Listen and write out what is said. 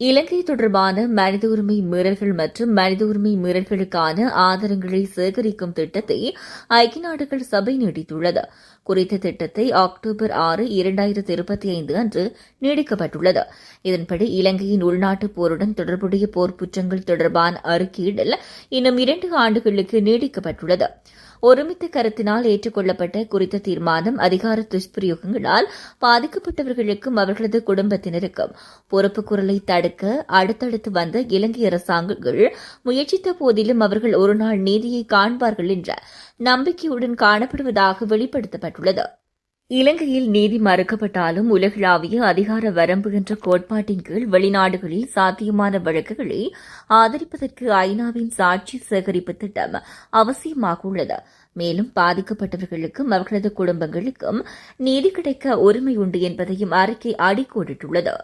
இலங்கை தொடர்பான மனித உரிமை மீறல்கள் மற்றும் மனித உரிமை மீறல்களுக்கான ஆதாரங்களை சேகரிக்கும் திட்டத்தை ஐக்கிய நாடுகள் சபை நீடித்துள்ளது குறித்த திட்டத்தை அக்டோபர் ஆறு இரண்டாயிரத்தி இருபத்தி ஐந்து அன்று நீடிக்கப்பட்டுள்ளது. இதன்படி இலங்கையின் உள்நாட்டு போருடன் தொடர்புடைய போர்க்குற்றங்கள் தொடர்பான அறிக்கையிடல் இன்னும் இரண்டு ஆண்டுகளுக்கு நீடிக்கப்பட்டுள்ளது. ஒருமித்த கருத்தினால் ஏற்றுக்கொள்ளப்பட்ட குறித்த தீர்மானம் அதிகார துஷ்பிரயோகங்களால் பாதிக்கப்பட்டவர்களுக்கும் அவர்களது குடும்பத்தினருக்கும். பொறுப்பு குரலை தடுக்க அடுத்தடுத்து வந்த இலங்கை அரசாங்கங்கள் முயற்சித்த போதிலும் அவர்கள் ஒருநாள் நீதியை காண்பார்கள் என்ற நம்பிக்கையுடன் காணப்படுவதாக வெளிப்படுத்தப்பட்டுள்ளது. இலங்கையில் நீதி மறுக்கப்பட்டாலும் உலகளாவிய அதிகார வரம்பு என்ற கோட்பாட்டின் கீழ் வெளிநாடுகளில் சாத்தியமான வழக்குகளை ஆதரிப்பதற்கு ஐநாவின் சாட்சி சேகரிப்பு திட்டம் அவசியமாக உள்ளது. மேலும் பாதிக்கப்பட்டவர்களுக்கும் அவர்களது குடும்பங்களுக்கும் நீதி கிடைக்க உரிமை உண்டு என்பதையும் அறிக்கை அடிக்கோடிட்டுள்ளது.